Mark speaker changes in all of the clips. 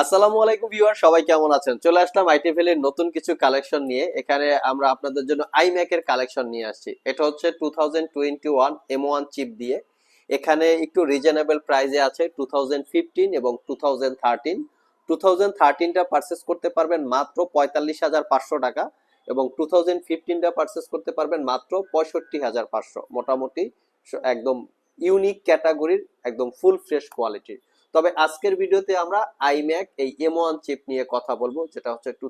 Speaker 1: আসসালামু আলাইকুম ভিউয়ার, সবাই কেমন আছেন? চলে আসলাম আইটিএফএল এর নতুন কিছু কালেকশন নিয়ে। এখানে আমরা আপনাদের জন্য আইম্যাক এর কালেকশন নিয়ে আসছি। এটা হচ্ছে two thousand twenty one M one chip দিয়ে। এখানে একটু রিজনেবল প্রাইসে আছে টু থাউজেন্ড ফিফটিন এবং two thousand thirteen two thousand থার্টিনটা purchase করতে পারবেন মাত্র পঁয়তাল্লিশ হাজার পাঁচশো টাকা এবং টু থাউজেন্ড ফিফটিনটা পারচেস করতে পারবেন মাত্র পঁয়ষট্টি হাজার পাঁচশো। মোটামুটি একদম ইউনিক ক্যাটাগরির একদম ফুল ফ্রেশ কোয়ালিটির তবে আজকের ভিডিওতে আমরা আইম্যাক এই এম ওয়ান চিপ নিয়ে কথা বলব, যেটা হচ্ছে টু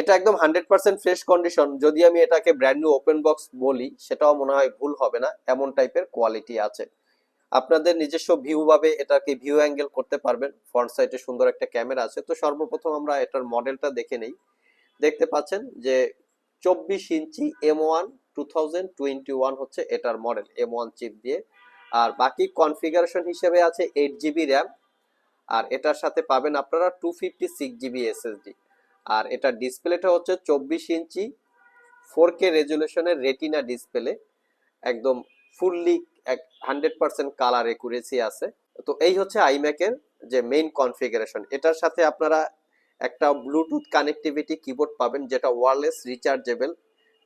Speaker 1: এটা একদম হান্ড্রেড পার্সেন্ট ফ্রেশ কন্ডিশন যদি আমি এটাকে ব্র্যান্ড নিউ ওপেন বক্স বলি, সেটাও মনে হয় ভুল হবে না, এমন টাইপের কোয়ালিটি আছে। আপনাদের নিজস্ব ভিউ ভাবে এটাকে ভিউ অ্যাঙ্গেল করতে পারবেন ফ্রন্ট সাইডে সুন্দর একটা ক্যামেরা আছে। তো সর্বপ্রথম আমরা এটার মডেলটা দেখে নেই। দেখতে পাচ্ছেন যে চব্বিশ ইঞ্চি এম ওয়ান টু হচ্ছে এটার মডেল এম ওয়ান চিপ দিয়ে। আর বাকি কনফিগারেশন হিসেবে আছে এইট জিবি র্যাম আর এটার সাথে পাবেন আপনারা two fifty six GB SSD আর এটা ডিসপ্লেটা হচ্ছে চব্বিশ ইঞ্চি ফোর কে রেজুলেশনের রেটিনা ডিসপ্লে একদম ফুললি এক হান্ড্রেড পার্সেন্ট কালার একুরেসি আছে। তো এই হচ্ছে আইম্যাকের যে মেইন কনফিগারেশন এটার সাথে আপনারা একটা ব্লুটুথ কানেক্টিভিটি কিবোর্ড পাবেন, যেটা ওয়ারলেস রিচার্জেবল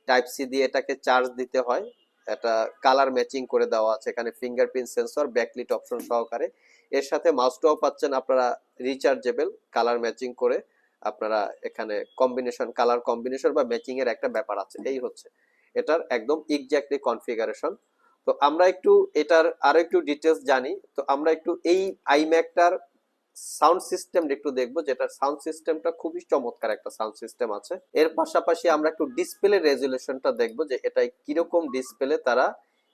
Speaker 1: টাইপ সি দিয়ে এটাকে চার্জ দিতে হয়। এটা কালার ম্যাচিং করে দেওয়া আছে। এখানে ফিঙ্গারপ্রিন্ট সেন্সর ব্যাকলিট অপশন সহকারে। এর সাথে মাউসটাও পাচ্ছেন আপনারা রিচার্জেবল কালার ম্যাচিং করে। আপনারা এখানে কম্বিনেশন কালার কম্বিনেশন বা ম্যাচিং এর একটা ব্যাপার আছে। এই হচ্ছে। এটার একদম এক্স্যাক্টলি কনফিগারেশন তো আমরা একটু এটার আরও একটু ডিটেলস জানি। তো আমরা একটু এই আইম্যাকটার সাউন্ড সিস্টেম একটু দেখব যেটার সাউন্ড সিস্টেমটা খুবই চমৎকার একটা সাউন্ড সিস্টেম আছে। এর পাশাপাশি আমরা একটু ডিসপ্লে রেজুলেশনটা দেখব, যে এটা কীরকম ডিসপ্লে তারা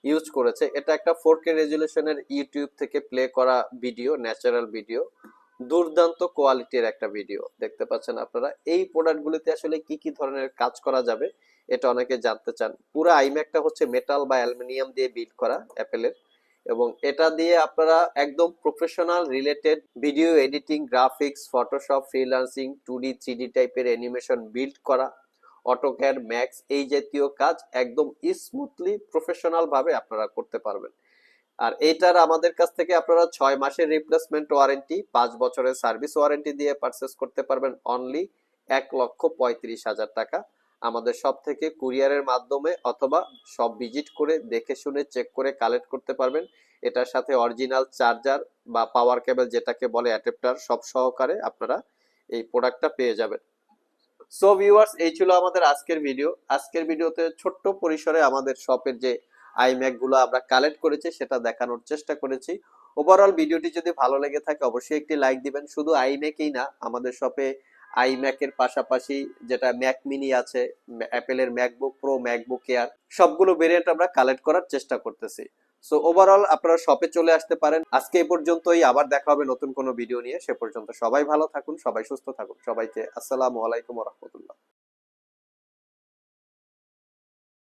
Speaker 1: ইউজ করেছে। এটা একটা ফোর কে রেজুলেশনের ইউটিউব থেকে প্লে করা ভিডিও ন্যাচারাল ভিডিও দুর্দান্ত কোয়ালিটির একটা ভিডিও দেখতে পাচ্ছেন আপনারা। এই প্রোডাক্টগুলিতে আসলে কি কি ধরনের কাজ করা যাবে, এটা অনেকে জানতে চান। পুরো আইম্যাকটা হচ্ছে মেটাল বা অ্যালুমিনিয়াম দিয়ে বিল্ড করা অ্যাপেলের এবং এটা দিয়ে আপনারা একদম professional related video editing graphics Photoshop freelancing two D three D টাইপের অ্যানিমেশন বিল্ড করা অটোক্যাড ম্যাক্স এই জাতীয় কাজ একদম স্মুথলি প্রফেশনাল ভাবে আপনারা করতে পারবেন। আর এইটার আমাদের কাছ থেকে আপনারা ছয় মাসের রিপ্লেসমেন্ট ওয়ারেন্টি পাঁচ বছরের সার্ভিস ওয়ারেন্টি দিয়ে পারচেস করতে পারবেন অনলি এক লক্ষ পঁয়ত্রিশ হাজার টাকা। আমাদের সব থেকে কুরিয়ারের মাধ্যমে অথবা সব ভিজিট করে দেখে শুনে চেক করে কালেক্ট করতে পারবেন। এটার সাথে অরিজিনাল চার্জার বা পাওয়ার কেবল যেটাকে বলে অ্যাডাপ্টার সব সহকারে আপনারা এই প্রোডাক্টটা পেয়ে যাবেন। সো ভিউয়ার্স এই ছিল আমাদের আজকের ভিডিও। আজকের ভিডিওতে ছোট্ট পরিসরে আমাদের শপের যে আইম্যাকগুলো আমরা কালেক্ট করেছি, সেটা দেখানোর চেষ্টা করেছি। ওভারঅল ভিডিওটি যদি ভালো লেগে থাকে, অবশ্যই একটি লাইক দিবেন। শুধু আইম্যাকই না, আমাদের শপে আইম্যাকের পাশাপাশি যেটা ম্যাক মিনি আছে অ্যাপেলের ম্যাকবুক প্রো ম্যাকবুক এয়ার সবগুলো ভেরিয়েন্ট আমরা কালেক্ট করার চেষ্টা করতেছি। সো ওভারঅল আপনারা শপে চলে আসতে পারেন। আজকে এই পর্যন্তই, আবার দেখা হবে নতুন কোনো ভিডিও নিয়ে। সে পর্যন্ত সবাই ভালো থাকুন, সবাই সুস্থ থাকুন। সবাইকে আসসালামু আলাইকুম রহমতুল্লাহ।